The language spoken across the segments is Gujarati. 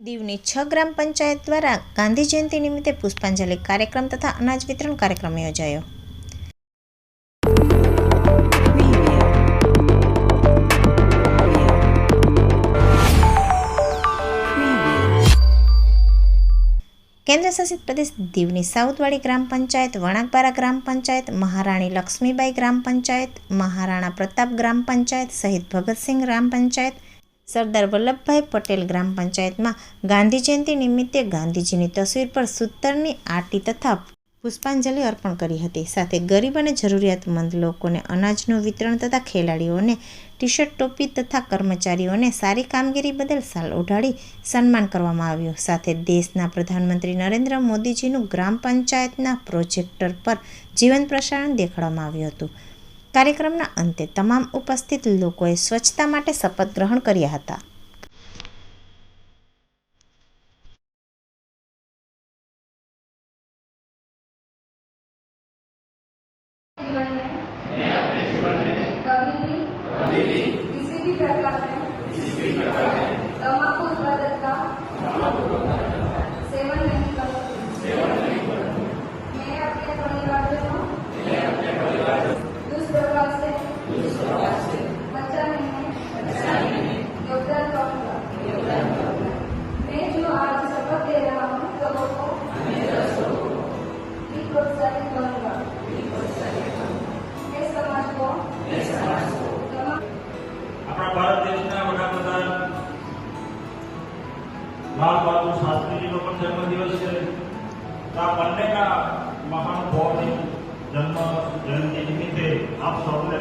દીવની છ ગ્રામ પંચાયત દ્વારા ગાંધી જયંતિ નિમિત્તે પુષ્પાંજલિ કાર્યક્રમ તથા અનાજ વિતરણ કાર્યક્રમ યોજાયો. કેન્દ્ર શાસિત પ્રદેશ દીવની સાઉથવાડી ગ્રામ પંચાયત, વણાકબારા ગ્રામ પંચાયત, મહારાણી લક્ષ્મીબાઈ ગ્રામ પંચાયત, મહારાણા પ્રતાપ ગ્રામ પંચાયત, શહીદ ભગતસિંહ ગ્રામ પંચાયત સરદાર વલ્લભભાઈ પટેલ ગ્રામ પંચાયતમાં ગાંધી જયંતિ નિમિત્તે ગાંધીજીની તસવીર પર સૂતરની આરતી તથા પુષ્પાંજલિ અર્પણ કરી હતી. સાથે ગરીબ અને જરૂરિયાતમંદ લોકોને અનાજનું વિતરણ તથા ખેલાડીઓને ટી શર્ટ ટોપી તથા કર્મચારીઓને સારી કામગીરી બદલ સાલ ઓઢાડી સન્માન કરવામાં આવ્યું. સાથે દેશના પ્રધાનમંત્રી નરેન્દ્ર મોદીજીનું ગ્રામ પંચાયતના પ્રોજેક્ટર પર જીવંત પ્રસારણ દેખાડવામાં આવ્યું હતું. કાર્યક્રમના અંતે તમામ ઉપસ્થિત લોકોએ સ્વચ્છતા માટે શપથ ગ્રહણ કર્યા હતા कभी भी किसी भी प्रकार में तम्बाकू उत्पादक का જન્મદિવસ છે આ બંનેના મહાનુભાવોની જન્મ જયંતિ નિમિત્તે આપ સૌને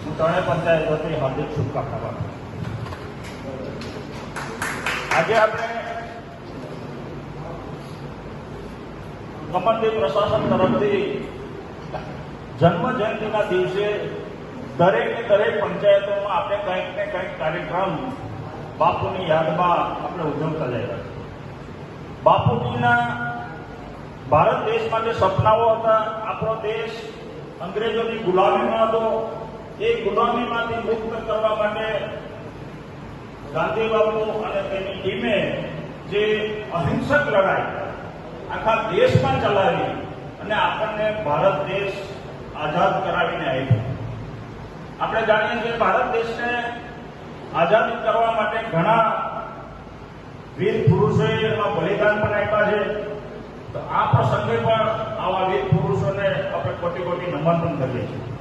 હું ત્રણેય પંચાયતોથી હાર્દિક શુભકામના પાઠવું આજે આપણે કમનદેવ પ્રશાસન તરફથી જન્મ જયંતિના દિવસે દરેક દરેક પંચાયતોમાં આપણે કંઈક ને કંઈક કાર્યક્રમ બાપુની યાદમાં આપણે ઉજવતા જઈ રહ્યા બાપુજીના ભારત દેશમાં જે સપનાઓ હતા. આપણો દેશ અંગ્રેજોની ગુલામીમાં હતો. એ ગુલામીમાંથી મુક્ત કરવા માટે ગાંધી બાપુ અને તેની ટીમે જે અહિંસક લડાઈ આખા દેશમાં ચલાવી અને આપણને ભારત દેશ આઝાદ કરાવીને આપ્યો આપણે જાણીએ છીએ ભારત દેશને આઝાદ કરવા માટે ઘણા વીર પુરુષોએ એમાં બલિદાન પણ આપ્યા છે. તો આ પ્રસંગે પણ આવા વીર પુરુષોને આપણે કોટી કોટી નમન પણ કરીએ છીએ.